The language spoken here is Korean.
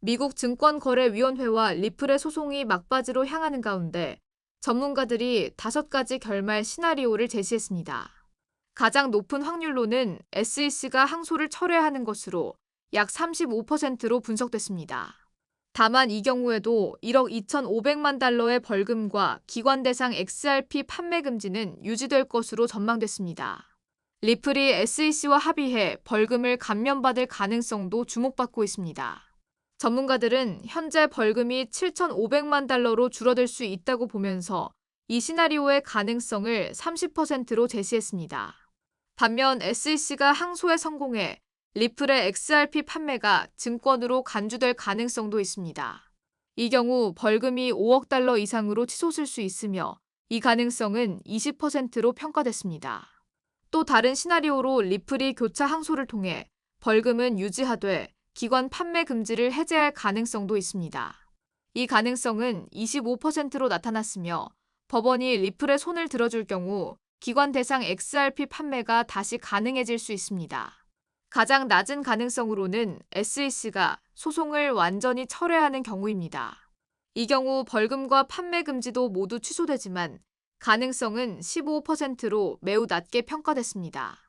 미국 증권거래위원회와 리플의 소송이 막바지로 향하는 가운데 전문가들이 다섯 가지 결말 시나리오를 제시했습니다. 가장 높은 확률로는 SEC가 항소를 철회하는 것으로 약 35%로 분석됐습니다. 다만 이 경우에도 1억 2,500만 달러의 벌금과 기관 대상 XRP 판매 금지는 유지될 것으로 전망됐습니다. 리플이 SEC와 합의해 벌금을 감면받을 가능성도 주목받고 있습니다. 전문가들은 현재 벌금이 7,500만 달러로 줄어들 수 있다고 보면서 이 시나리오의 가능성을 30%로 제시했습니다. 반면 SEC가 항소에 성공해 리플의 XRP 판매가 증권으로 간주될 가능성도 있습니다. 이 경우 벌금이 5억 달러 이상으로 치솟을 수 있으며 이 가능성은 20%로 평가됐습니다. 또 다른 시나리오로 리플이 교차 항소를 통해 벌금은 유지하되 기관 판매 금지를 해제할 가능성도 있습니다. 이 가능성은 25%로 나타났으며 법원이 리플의 손을 들어줄 경우 기관 대상 XRP 판매가 다시 가능해질 수 있습니다. 가장 낮은 가능성으로는 SEC가 소송을 완전히 철회하는 경우입니다. 이 경우 벌금과 판매 금지도 모두 취소되지만 가능성은 15%로 매우 낮게 평가됐습니다.